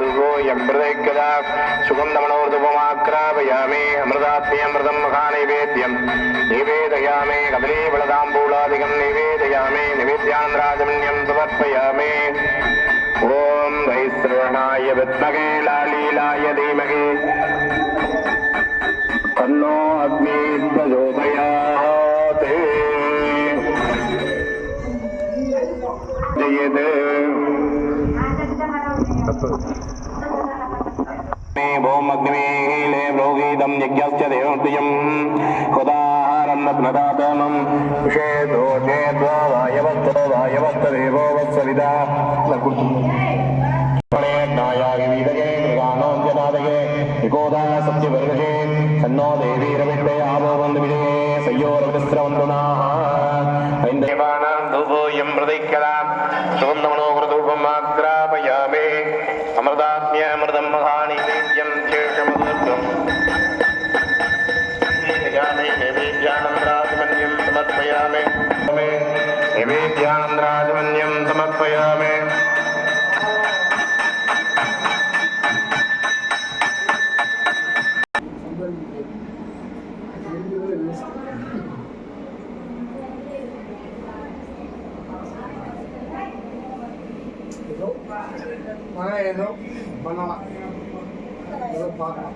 दुवोऽयमृतैकदा सुगन्धमनोर्धुपमाक्रापयामि अमृतात्म्यमृतं महानैवेद्यं निवेदयामि कदलीफलताम्बूलादिकं निवेदयामि निवेद्यान्द्राजमन्यं समर्पयामि ॐ वैश्रवणाय विद्महे लालीलाय धीमहि तन्नो தப்பு ஓம் அக்னிவேகிலே புரோகிதம் யஜ்ஞஸ்ய தேவத்யம் ஹுதாஹாரன்னதாதனம் விஷேதோ ஜேத்வோ வாயவத்தோ வாயவத்த தேவோ வத்சவிதா நாயாகி வீதகே கிருகானோஞ்சநாதகே நிகோதா சத்ய வருகே சன்னோ தேவி അമൃതാത്മ്യമൃതം മഹാണിവേദ്യം ശേഷമതീർത്ഥം നൈവേദ്യാനന്ദ്രാജമന്യം സമർപ്പയാമേ. നൈവേദ്യാനന്ദ്രാജ ஏதோ மழை ஏதோ பண்ணலாம். ஏதோ பார்க்கலாம்.